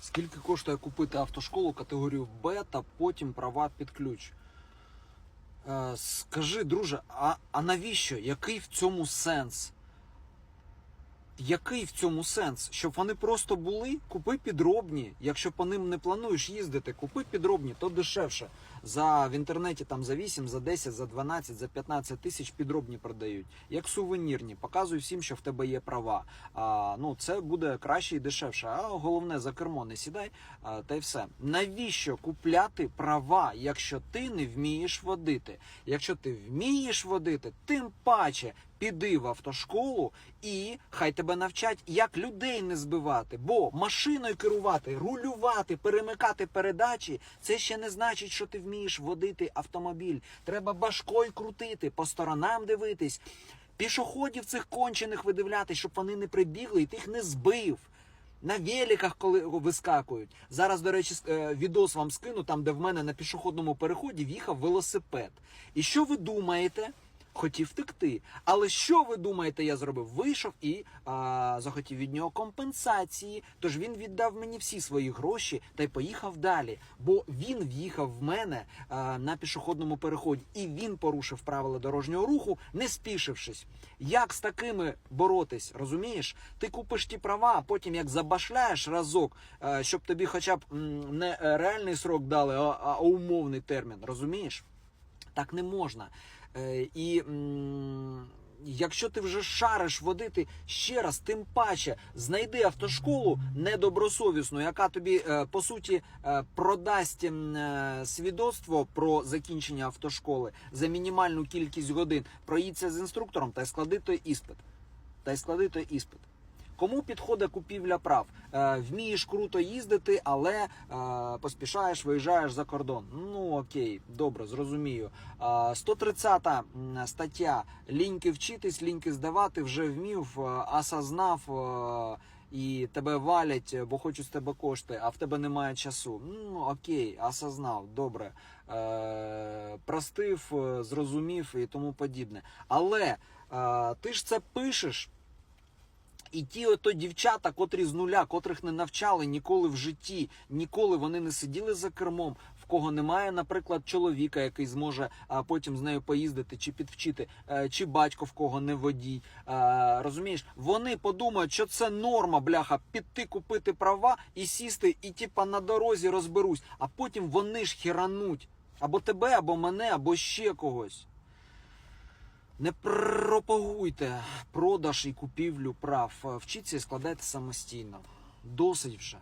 Скільки коштує купити автошколу категорію Б та потім права під ключ? Е, скажи, друже, а, а навіщо? Який в цьому сенс? Який в цьому сенс? Щоб вони просто були, купи підробні. Якщо по ним не плануєш їздити, купи підробні, то дешевше. За в інтернеті там за 8, за 10, за 12, за 15 тисяч підробні продають. Як сувенірні. Показуй всім, що в тебе є права. А, ну це буде краще і дешевше. А головне за кермо не сідай. А, та й все. Навіщо купляти права, якщо ти не вмієш водити? Якщо ти вмієш водити, тим паче піди в автошколу і хай тебе навчать, як людей не збивати. Бо машиною керувати, рулювати, перемикати передачі це ще не значить, що ти вмієш водити автомобіль. Треба башкою крутити, по сторонам дивитись, пішоходів цих кончених видивлятись, щоб вони не прибігли і ти їх не збив. На великах, коли вискакують. Зараз, до речі, е, відос вам скину, там, де в мене на пішохідному переході в'їхав велосипед. І що ви думаєте? Хотів втекти. Але що ви думаєте, я зробив? Вийшов і а, захотів від нього компенсації. Тож він віддав мені всі свої гроші та й поїхав далі. Бо він в'їхав в мене а, на пішохідному переході, і він порушив правила дорожнього руху, не спішившись. Як з такими боротись? Розумієш? Ти купиш ті права, а потім як забашляєш разок, е, щоб тобі хоча б м, не е, реальний срок дали, а, а умовний термін. Розумієш? Так не можна. Е, і м, якщо ти вже шариш водити ще раз, тим паче знайди автошколу недобросовісну, яка тобі е, по суті е, продасть е, свідоцтво про закінчення автошколи за мінімальну кількість годин. Проїдься з інструктором та й склади той іспит. Та й склади той іспит. Кому підходить купівля прав? Е, вмієш круто їздити, але е, поспішаєш, виїжджаєш за кордон. Ну окей, добре, зрозумію. Е, 130 м, стаття. Ліньки вчитись, ліньки здавати, вже вмів, е, осознав. Е, і тебе валять, бо хочуть з тебе кошти, а в тебе немає часу. Ну окей, осознав, добре. Е, простив, е, зрозумів і тому подібне. Але е, ти ж це пишеш. І ті ото дівчата, котрі з нуля, котрих не навчали ніколи в житті, ніколи вони не сиділи за кермом, в кого немає, наприклад, чоловіка, який зможе а, потім з нею поїздити чи підвчити, е, чи батько в кого не водій. Е, розумієш, вони подумають, що це норма, бляха, піти купити права і сісти, і типа на дорозі розберусь, а потім вони ж хірануть або тебе, або мене, або ще когось. Не пропагуйте продаж і купівлю прав. Вчіться і складайте самостійно. Досить вже.